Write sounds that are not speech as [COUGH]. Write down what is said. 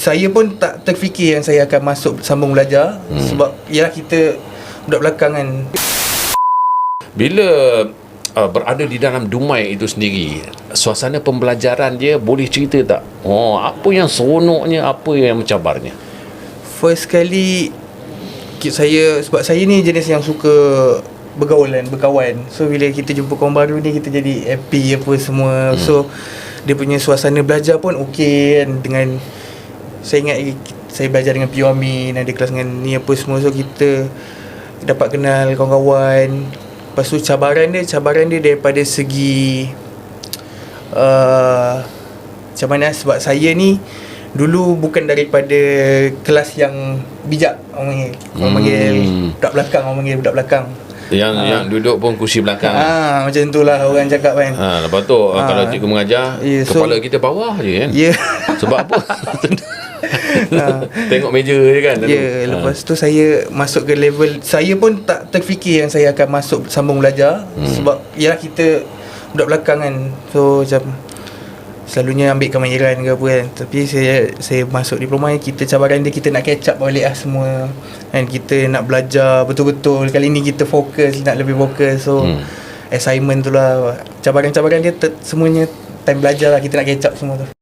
saya pun tak terfikir yang saya akan masuk sambung belajar hmm. sebab ya kita budak belakang kan Bila uh, berada di dalam Dumai itu sendiri, suasana pembelajaran dia boleh cerita tak? Oh, apa yang seronoknya, apa yang mencabarnya? first kali saya sebab saya ni jenis yang suka bergaul kan berkawan so bila kita jumpa kawan baru ni kita jadi happy apa semua hmm. so dia punya suasana belajar pun okey kan dengan saya ingat saya belajar dengan Pio Amin ada kelas dengan ni apa semua. So kita dapat kenal kawan-kawan. Lepas tu cabaran dia cabaran dia daripada segi uh, macam mana sebab saya ni dulu bukan daripada kelas yang bijak orang panggil. Orang Hmm. panggil budak belakang orang panggil budak belakang Yang Ah. yang duduk pun kursi belakang. ah macam itulah orang cakap kan Ha, lepas tu ha. Kalau cikgu mengajar, Ya, so- kepala kita bawah je kan. ya Sebab apa? [LAUGHS] Tengok meja je kan. Ya, yeah, lepas tu saya masuk ke level saya pun tak terfikir yang saya akan masuk sambung belajar hmm. sebab ya kita budak belakang kan. So macam selalunya ambil kemahiran ke apa kan. Tapi saya saya masuk diploma ni kita cabaran dia kita nak catch up balik lah semua. Kan kita nak belajar betul-betul. Kali ni kita fokus nak lebih fokus. So Hmm. hmm. assignment tu lah cabaran-cabaran dia ter, semuanya time belajar lah kita nak catch up semua tu.